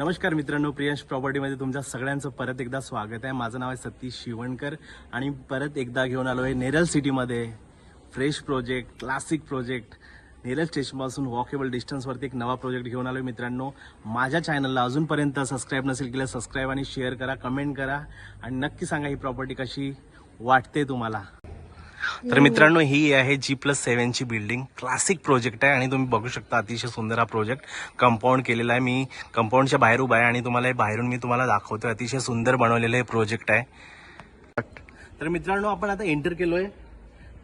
नमस्कार मित्रांनो प्रियांश प्रॉपर्टीमध्ये तुमच्या सगळ्यांचं परत एकदा स्वागत आहे. माझं नाव आहे सतीश शिवणकर आणि परत एकदा घेऊन आलो आहे नेरल सिटीमध्ये. Fresh project classic project Neral स्टेशनपासून वॉकेबल डिस्टन्सवरती एक नवा प्रोजेक्ट घेऊन आलो मित्रांनो. माझ्या चॅनलला अजूनपर्यंत सबस्क्राईब नसेल केलं सबस्क्राईब आणि शेअर करा कमेंट करा. आणि नक्की सांगा ही प्रॉपर्टी कशी वाटते तुम्हाला. तर मित्रांनो ही आहे जी प्लस सेव्हनची बिल्डिंग क्लासिक प्रोजेक्ट आहे आणि तुम्ही बघू शकता अतिशय सुंदर हा प्रोजेक्ट कंपाऊंड केलेला आहे. मी कंपाऊंडच्या बाहेर उभा आहे आणि तुम्हाला हे बाहेरून मी तुम्हाला दाखवतोय. अतिशय सुंदर बनवलेलं हे प्रोजेक्ट आहे. तर मित्रांनो आपण आता एंटर केलोय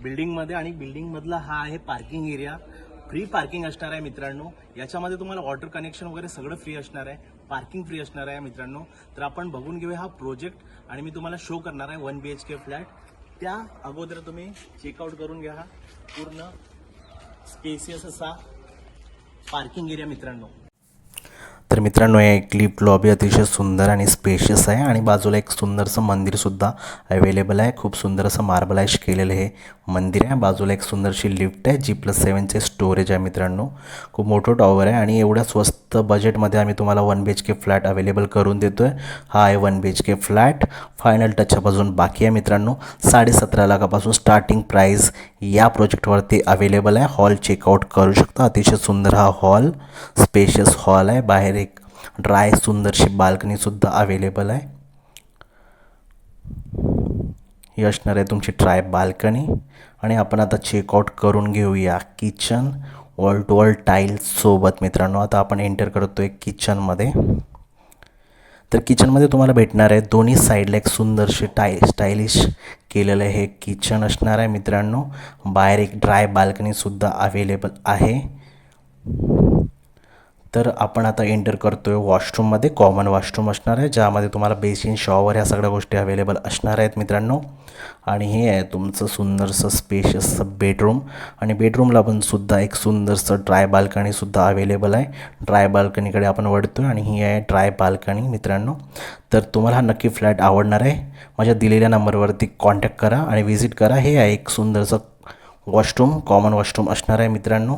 बिल्डिंगमध्ये आणि बिल्डिंग मधला हा आहे पार्किंग एरिया फ्री पार्किंग असणार आहे मित्रांनो. याच्यामध्ये तुम्हाला वॉटर कनेक्शन वगैरे सगळं फ्री असणार आहे. पार्किंग फ्री असणार आहे मित्रांनो. तर आपण बघून घेऊया हा प्रोजेक्ट आणि मी तुम्हाला शो करणार आहे one B H K flat त्या अगोदर तुम्ही चेकआउट करून घ्या. पूर्ण स्पेसियस असा पार्किंग एरिया मित्रांनो. तर मित्रांनो हे एक लिफ्ट लॉबी अतिशय सुंदर आणि स्पेशियस आहे आणि बाजूला एक सुंदरसं मंदिरसुद्धा अवेलेबल आहे. खूप सुंदर असं मार्बलाइज केलेलं हे मंदिर आहे. बाजूला एक सुंदरशी लिफ्ट आहे जी प्लस सेवनचे स्टोरेज आहे मित्रांनो. खूप मोठं टॉवर आहे आणि एवढ्या स्वस्त बजेटमध्ये आम्ही तुम्हाला one B H K flat available करून देतो आहे हा आहे one B H K flat final टचपासून बाकी आहे मित्रांनो. साडेसतरा लाखापासून स्टार्टिंग प्राईस या प्रोजेक्टवरती अवेलेबल आहे. हॉल चेकआउट करू शकता. अतिशय सुंदर हा हॉल स्पेशियस हॉल आहे. बाहेर एक ड्राय सुंदरशी बाल्कनीसुद्धा अवेलेबल आहे. ही असणार आहे तुमची ट्राय बाल्कनी आणि आपण आता चेकआउट करून घेऊया. किचन वॉल टू वॉल टाईल्ससोबत मित्रांनो. आता आपण एंटर करतो आहे किचनमध्ये तर किचनमध्ये तुम्हाला भेटणार आहे दोन्ही साईडला एक सुंदरशी टाय स्टायलिश केलेलं हे किचन असणार आहे मित्रांनो. बाहेर एक ड्राय बाल्कनीसुद्धा अवेलेबल आहे. तर आपण आता एंटर करतो आहे वॉशरूममध्ये कॉमन वॉशरूम असणार आहे ज्यामध्ये तुम्हाला बेसिन शॉवर ह्या सगळ्या गोष्टी अवेलेबल असणार आहेत मित्रांनो. आणि हे आहे तुमचं सुंदरसं स्पेशियसचं बेडरूम आणि बेडरूमला पण सुद्धा एक सुंदरसं ड्राय बाल्कनीसुद्धा अवेलेबल आहे. ड्राय बाल्कनीकडे आपण वळतो आणि ही आहे ड्राय बाल्कनी मित्रांनो. तर तुम्हाला हा नक्की फ्लॅट आवडणार आहे. माझ्या दिलेल्या नंबरवरती कॉन्टॅक्ट करा आणि व्हिजिट करा. हे आहे एक सुंदरसं वॉशरूम कॉमन वॉशरूम असणार आहे मित्रांनो.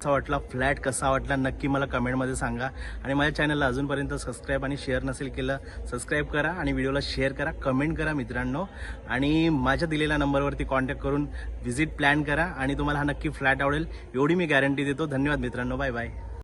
कसा वाटला फ्लॅट कसा वाटला नक्की मला कमेंटमध्ये सांगा. आणि माझ्या चॅनलला अजूनपर्यंत सबस्क्राईब आणि शेअर नसेल केलं सबस्क्राईब करा आणि व्हिडिओला शेअर करा कमेंट करा मित्रांनो. आणि माझ्या दिलेल्या नंबरवरती कॉन्टॅक्ट करून व्हिजिट प्लॅन करा आणि तुम्हाला हा नक्की फ्लॅट आवडेल एवढी मी गॅरंटी देतो. धन्यवाद मित्रांनो. Bye bye